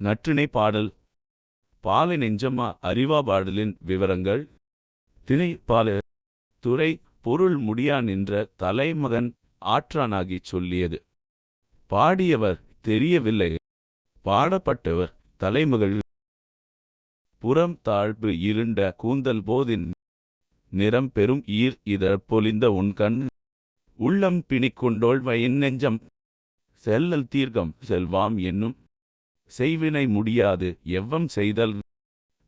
நற்றிணை பாடல். பாலை நெஞ்சம்மா அறிவா பாடலின் விவரங்கள். திணை பால துறை பொருள் முடியா நின்ற தலைமகன் ஆற்றானாகிச் சொல்லியது. பாடியவர் தெரியவில்லை. பாடப்பட்டவர் தலைமகள். புறம் தாழ்வு இருண்ட கூந்தல் போதின். நிறம் பெரும் ஈர் இதழ் பொலிந்த உன் கண். உள்ளம் பிணிக்கொண்டோள் வயின் நெஞ்சம். செல்லல் தீர்க்கம் செல்வாம் என்னும் செய்வினை முடியாது எவ்வம் செய்தல்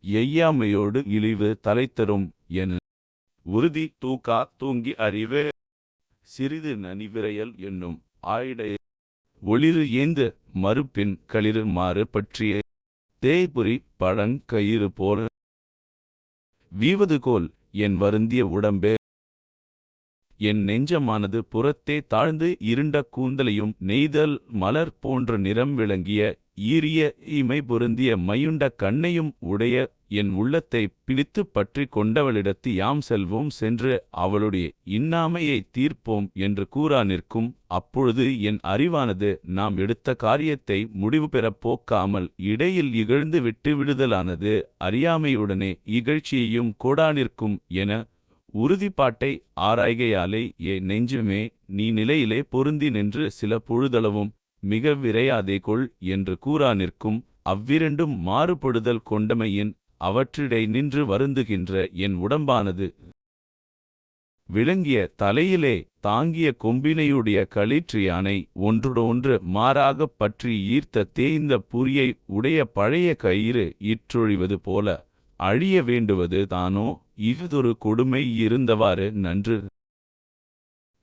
எய்யாமையோடு இழிவு தலைத்தரும் என. உறுதி தூக்கா தூங்கி அறிவு சிறிது நனிவிரையல் என்னும் ஆயிடை. ஒளிரு ஏந்து மறுப்பின் களிறு மாறு பற்றிய. தேய்புரி பழங் கயிறு போல வீவதுகோல் என் வருந்திய உடம்பே. என் நெஞ்சமானது புறத்தே தாழ்ந்து இருண்ட கூந்தலையும் நெய்தல் மலர் போன்ற நிறம் விளங்கிய ஈரிய இமை பொருந்திய மையுண்ட கண்ணையும் உடைய என் உள்ளத்தை பிடித்துப் பற்றி கொண்டவளிடத்து யாம் செல்வோம் சென்று அவளுடைய இன்னாமையை தீர்ப்போம் என்று கூறா நிற்கும். அப்பொழுது என் அறிவானது நாம் எடுத்த காரியத்தை முடிவு பெறப் போக்காமல் இடையில் இகழ்ந்து விட்டு விடுதலானது அறியாமையுடனே இகழ்ச்சியையும் கோடா நிற்கும் என உறுதிப்பாட்டை ஆராய்கையாலே ஏ நெஞ்சுமே நீ நிலையிலே பொருந்தி நின்று சில பொழுதளவும் மிக விரையாதே கொள் என்று கூறா நிற்கும் அவ்விரண்டும் மாறுபடுதல் கொண்டமையின் அவற்றிடை நின்று வருந்துகின்ற என் உடம்பானது. விளங்கிய தலையிலே தாங்கிய கொம்பினையுடைய களிற்றியானை யானை மாறாகப் பற்றி ஈர்த்த தேய்ந்த புரியை உடைய பழைய கயிறு இற்றொழிவது போல அழிய வேண்டுவது தானோ? இஃதொரு கொடுமை இருந்தவாறு நன்று.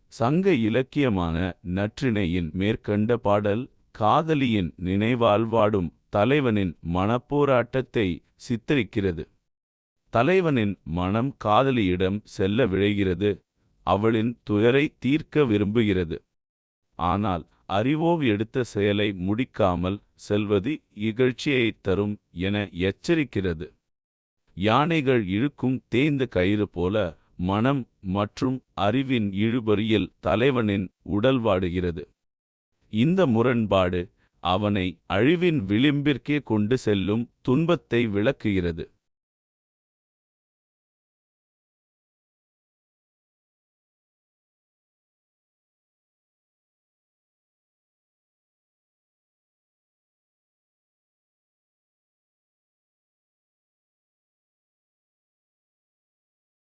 சங்க இலக்கியமான நற்றிணையின் மேற்கண்ட பாடல் காதலியின் நினைவால் வாடும் தலைவனின் மனப்போராட்டத்தை சித்தரிக்கிறது. தலைவனின் மனம் காதலியிடம் செல்ல விழைகிறது. அவளின் துயரை தீர்க்க விரும்புகிறது. ஆனால் அறிவோவ் எடுத்த செயலை முடிக்காமல் செல்வது இகழ்ச்சியைத் தரும் என எச்சரிக்கிறது. யானைகள் இழுக்கும் தேய்ந்த கயிறு போல மனம் மற்றும் அறிவின் இழுபறியில் தலைவனின் உடல் வாடுகிறது இந்த முரண்பாடு அவனை அழிவின் விளிம்பிற்கே கொண்டு செல்லும் துன்பத்தை விளக்குகிறது.